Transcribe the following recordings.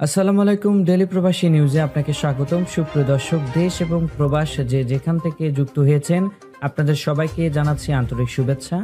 আসসালামু আলাইকুম ডেলি প্রবাসী নিউজে আপনাকে স্বাগতম। সুপ্রিয় দর্শক, দেশ এবং প্রবাস যে যেখান থেকে যুক্ত হয়েছেন, আপনাদের সবাইকে জানাচ্ছি আন্তরিক শুভেচ্ছা।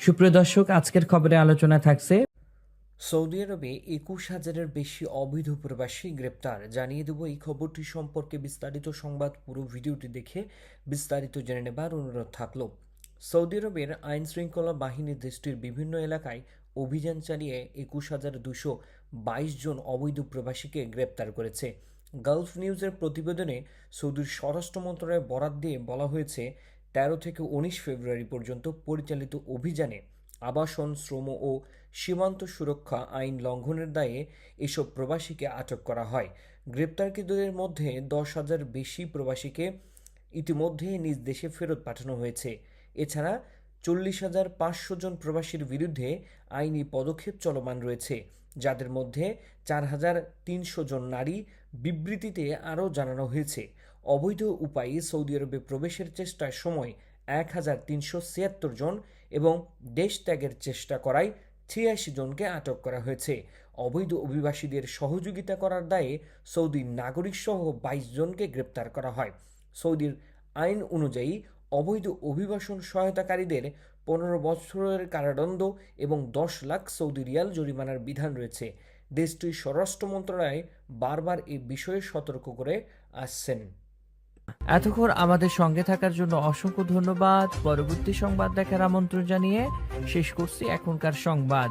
সুপ্রিয় দর্শক, আজকের খবরে আলোচনা থাকছে, সৌদি আরবে একুশ হাজারের বেশি অবৈধ প্রবাসী গ্রেপ্তার। জানিয়ে দেব এই খবরটি সম্পর্কে বিস্তারিত সংবাদ। পুরো ভিডিওটি দেখে বিস্তারিত জেনে নেবার অনুরোধ থাকল। সৌদি আরবের আইন শৃঙ্খলা বাহিনী দেশটির বিভিন্ন এলাকায় অভিযান চালিয়ে একুশ হাজার দুশো বাইশ জন অবৈধ প্রবাসীকে গ্রেপ্তার করেছে। গালফ নিউজের প্রতিবেদনে সৌদির স্বরাষ্ট্র মন্ত্রণালয় বরাত দিয়ে বলা হয়েছে, তেরো থেকে উনিশ ফেব্রুয়ারি পর্যন্ত পরিচালিত অভিযানে আবাসন, শ্রম ও সীমান্ত সুরক্ষা আইন লঙ্ঘনের দায়ে এসব প্রবাসীকে আটক করা হয়। গ্রেপ্তারকৃতদের মধ্যে দশ হাজার বেশি প্রবাসীকে ইতিমধ্যে নিজ দেশে ফেরত পাঠানো হয়েছে। এছাড়া চল্লিশ হাজার পাঁচশো জন প্রবাসীর বিরুদ্ধে আইনি পদক্ষেপ চলমান রয়েছে। যাদের মধ্যে চার হাজার তিনশো জন নারী বিবৃতিতে আরও জানানো হয়েছে। অবৈধ উপায়ে সৌদি আরবে প্রবেশের চেষ্টার সময় এক হাজার তিনশো ছিয়াত্তর জন এবং দেশ ত্যাগের চেষ্টা করায় ছিয়াশি জনকে আটক করা হয়েছে। অবৈধ অভিবাসীদের সহযোগিতা করার দায়ে সৌদি নাগরিক সহ বাইশ জনকে গ্রেপ্তার করা হয়। সৌদির আইন অনুযায়ী অবৈধ অভিবাসন সহায়তাকারীদের পনেরো বছরের কারাদণ্ড এবং দশ লাখ সৌদি রিয়াল জরিমানার বিধান রয়েছে। দেশটির স্বরাষ্ট্র মন্ত্রণালয় বারবার এ বিষয়ে সতর্ক করে আসছেন। এতক্ষণ আমাদের সঙ্গে থাকার জন্য অসংখ্য ধন্যবাদ। পরবর্তী সংবাদ দেখার আমন্ত্রণ জানিয়ে শেষ করছি এখনকার সংবাদ।